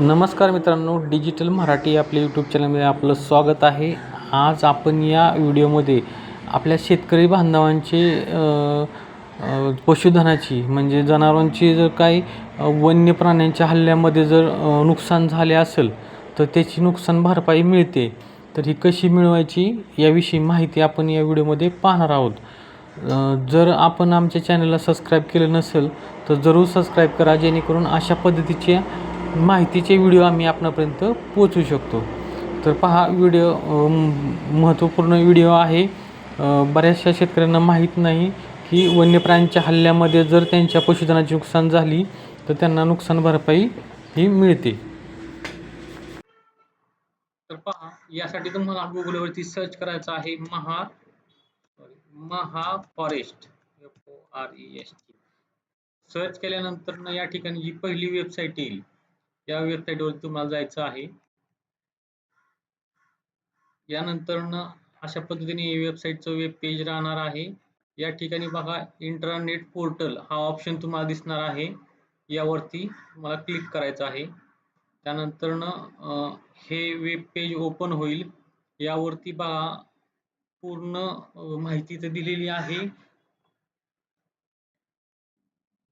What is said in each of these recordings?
नमस्कार मित्रांनो डिजिटल मराठी आपल्या यूट्यूब चॅनलमध्ये आपलं स्वागत आहे. आज आपण या व्हिडिओमध्ये आपल्या शेतकरी बांधवांची पशुधनाची म्हणजे जनावरांची जर काही वन्य प्राण्यांच्या हल्ल्यामध्ये जर नुकसान झाले असेल तर त्याची नुकसान भरपाई मिळते. तर ही कशी मिळवायची याविषयी माहिती आपण या व्हिडिओमध्ये पाहणार आहोत. जर आपण आमच्या चॅनलला सबस्क्राईब केलं नसेल तर जरूर सबस्क्राईब करा जेणेकरून अशा पद्धतीच्या माहितीचे व्हिडिओ आम्ही आपणापर्यंत पोचू शकतो. तर पहा व्हिडिओ महत्त्वपूर्ण व्हिडिओ आहे. बऱ्याचशा शेतकऱ्यांना माहीत नाही की वन्य प्राण्यांच्या हल्ल्यामध्ये जर त्यांच्या पशुधनाची नुकसान झाली तर त्यांना नुकसान भरपाई ही मिळते. तर पहा यासाठी तुम्हाला गुगलवरती सर्च करायचं आहे Maha Maha forest F O R E S T search केल्यानंतर या ठिकाणी जी पहिली वेबसाईट येईल या वेबसाईटवर तुम्हाला जायचं आहे. यानंतर अशा पद्धतीने वेबसाईटचं वेब पेज राहणार आहे. या ठिकाणी बघा इंटरनेट पोर्टल हा ऑप्शन तुम्हाला दिसणार आहे. यावरती तुम्हाला क्लिक करायचं आहे. त्यानंतर हे वेब पेज ओपन होईल. यावरती बघा पूर्ण माहिती तर दिलेली आहे.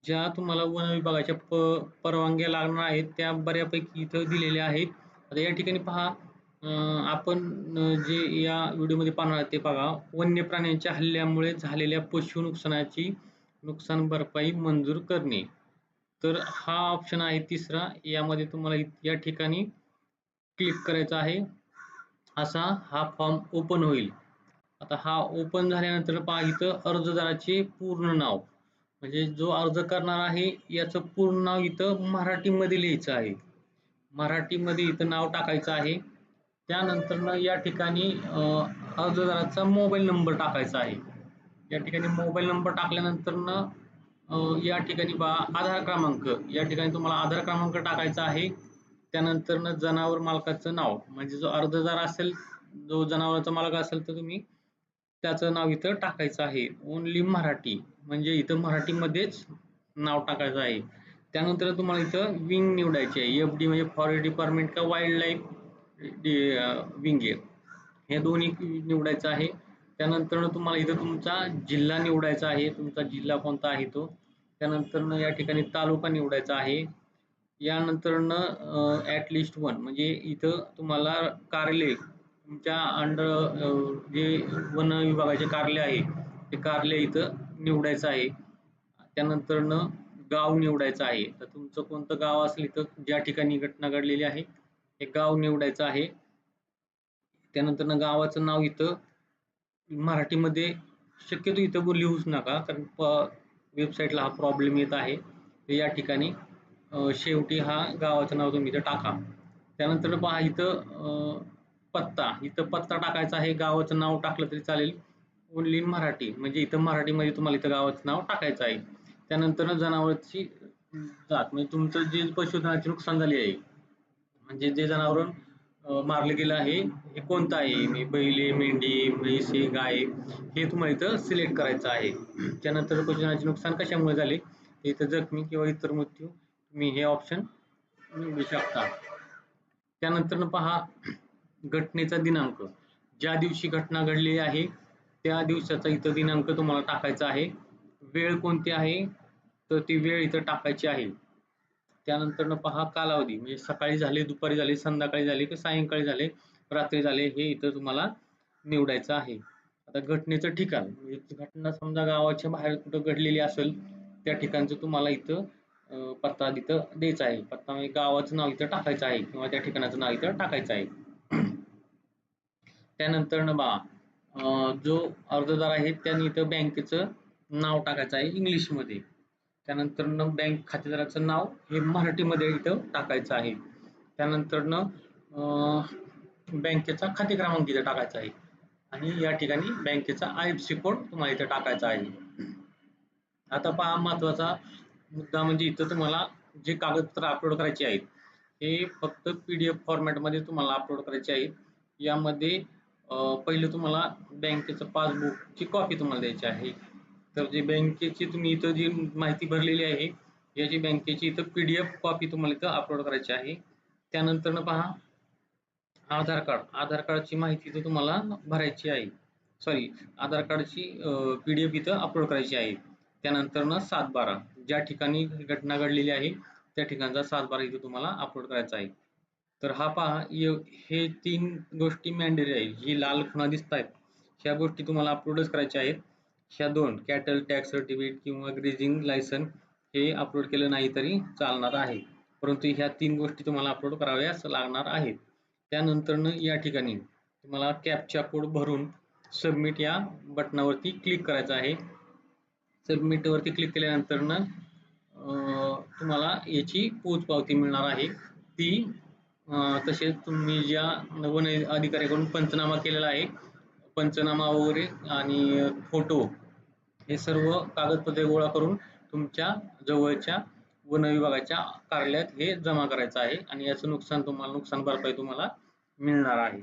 ज्या तुम्हाला वन विभागाच्या प परवानग्या लागणार आहेत त्या बऱ्यापैकी इथं दिलेल्या आहेत. आता या ठिकाणी पहा आपण जे या व्हिडिओमध्ये पाहणार आहात ते बघा. वन्य प्राण्यांच्या हल्ल्यामुळे झालेल्या पशु नुकसानाची नुकसान भरपाई मंजूर करणे. तर हा ऑप्शन आहे तिसरा. यामध्ये तुम्हाला इ- या ठिकाणी क्लिक करायचा आहे. असा हा फॉर्म ओपन होईल. आता हा ओपन झाल्यानंतर पहा इथं अर्जदाराचे पूर्ण नाव. म्हणजे जो अर्ज करणार आहे याचं पूर्ण नाव इथं मराठीमध्ये लिहायचं आहे. मराठीमध्ये इथं नाव टाकायचं आहे. त्यानंतर या ठिकाणी अर्जदाराचा मोबाईल नंबर टाकायचा आहे. या ठिकाणी मोबाईल नंबर टाकल्यानंतर या ठिकाणी बा आधार क्रमांक या ठिकाणी तुम्हाला आधार क्रमांक टाकायचा आहे. त्यानंतर जनावर मालकाचं नाव म्हणजे जो अर्जदार असेल जो जनावराचा मालक असेल तर तुम्ही त्याचं नाव इथं टाकायचं आहे. ओनली मराठी. म्हणजे इथं मराठीमध्येच नाव टाकायचं आहे. त्यानंतर तुम्हाला इथं विंग निवडायची आहे. एफ डी म्हणजे फॉरेस्ट डिपार्टमेंट का वाईल्ड लाईफ विंग आहे. हे दोन्ही निवडायचं आहे. त्यानंतर तुम्हाला इथं तुमचा जिल्हा निवडायचा आहे. तुमचा जिल्हा कोणता आहे तो? त्यानंतर या ठिकाणी तालुका निवडायचा आहे. यानंतर ॲट लिस्ट वन म्हणजे इथं तुम्हाला कार्यालय तुमच्या अंडर जे वन विभागाचे कार्यालय आहे ते कार्यालय इथं निवडायचं आहे. त्यानंतर गाव निवडायचं आहे. तर तुमचं कोणतं गाव असेल इथं ज्या ठिकाणी घटना घडलेली आहे हे गाव निवडायचं आहे. त्यानंतर गावाचं नाव इथं मराठीमध्ये शक्यतो इथं लिहूच नका कारण वेबसाईटला हा प्रॉब्लेम येत आहे. तर या ठिकाणी शेवटी हा गावाचं नाव तुम्ही इथं टाका. त्यानंतर पहा इथं पत्ता इथं पत्ता टाकायचा आहे. गावाचं नाव टाकलं तरी चालेल. ओनली मराठी म्हणजे इथं मराठीमध्ये तुम्हाला इथं गावाचं नाव टाकायचं आहे. त्यानंतर जनावरांची जात म्हणजे तुमचं जे पशुधनाची नुकसान झाली आहे म्हणजे जे जनावर मारलं गेलं आहे हे कोणतं आहे? बैले मेंढी म्हैस आहे, गाय हे तुम्हाला इथं सिलेक्ट करायचं आहे. त्यानंतर पशुधनाचे नुकसान कशामुळे झाले? इथं जखमी किंवा इतर मृत्यू तुम्ही हे ऑप्शन निवडू शकता. त्यानंतर पहा घटनेचा दिनांक. ज्या दिवशी घटना घडलेली आहे त्या दिवसाचा इथं दिनांक तुम्हाला टाकायचा आहे. वेळ कोणती आहे? तर ती वेळ इथं टाकायची आहे. त्यानंतर पहा कालावधी. म्हणजे सकाळी झाले दुपारी झाले संध्याकाळी झाले की सायंकाळी झाले रात्री झाले हे इथं तुम्हाला निवडायचं आहे. आता घटनेचं ठिकाण. म्हणजे घटना समजा गावाच्या बाहेर कुठं घडलेली असेल त्या ठिकाणचं तुम्हाला इथं पत्ता तिथं द्यायचा आहे. पत्ता म्हणजे गावाचं नाव इथं टाकायचं आहे किंवा त्या ठिकाणाचं नाव इथं टाकायचं आहे. त्यानंतर बा जो अर्जदार आहे त्यांनी इथं बँकेचं नाव टाकायचं आहे इंग्लिशमध्ये. त्यानंतर न बँक खातेदाराचं नाव हे मराठीमध्ये इथं टाकायचं आहे. त्यानंतर न बँकेचा खाते क्रमांक इथं टाकायचा आहे. आणि या ठिकाणी बँकेचा आय एफ सी कोड तुम्हाला इथं टाकायचा आहे. आता पहा महत्त्वाचा मुद्दा म्हणजे इथं तुम्हाला जे कागदपत्र अपलोड करायचे आहेत हे फक्त पी डी एफ फॉर्मॅटमध्ये तुम्हाला अपलोड करायचे आहेत. यामध्ये पहिलं तुम्हाला बँकेचं पासबुकची कॉपी तुम्हाला द्यायची आहे. तर जे बँकेची तुम्ही इथं जी माहिती भरलेली आहे याची बँकेची इथं पी डी एफ कॉपी तुम्हाला इथं अपलोड करायची आहे. त्यानंतर पहा आधार कार्ड. आधार कार्डची माहिती इथं तुम्हाला भरायची आहे. सॉरी आधार कार्डची पी डी एफ इथं अपलोड करायची आहे. त्यानंतर सात बारा ज्या ठिकाणी घटना घडलेली आहे त्या ठिकाणचा सात बारा इथं तुम्हाला अपलोड करायचा आहे. तर हा पहा य- हे तीन गोष्टी मॅन्डेटरी आहे ही लाल खुणा दिसत आहेत ह्या गोष्टी तुम्हाला अपलोडच करायच्या आहेत. ह्या दोन कॅटल टॅक्स सर्टिफिकेट किंवा ग्रेजिंग लायसन हे अपलोड केलं नाही तरी चालणार आहे. परंतु ह्या तीन गोष्टी तुम्हाला अपलोड कराव्याच लागणार आहेत. त्यानंतर या ठिकाणी तुम्हाला कॅपचा कोड भरून सबमिट या बटनावरती क्लिक करायचं आहे. सबमिटवरती क्लिक केल्यानंतर तुम्हाला याची पोचपावती मिळणार आहे. ती तसेच तुम्ही ज्या नवन अधिकाऱ्याकडून पंचनामा केलेला आहे पंचनामा वगैरे आणि फोटो हे सर्व कागदपत्रे गोळा करून तुमच्या जवळच्या वन विभागाच्या कार्यालयात हे जमा करायचं आहे आणि याचं नुकसान तुम्हाला नुकसान भरपाई तुम्हाला मिळणार आहे.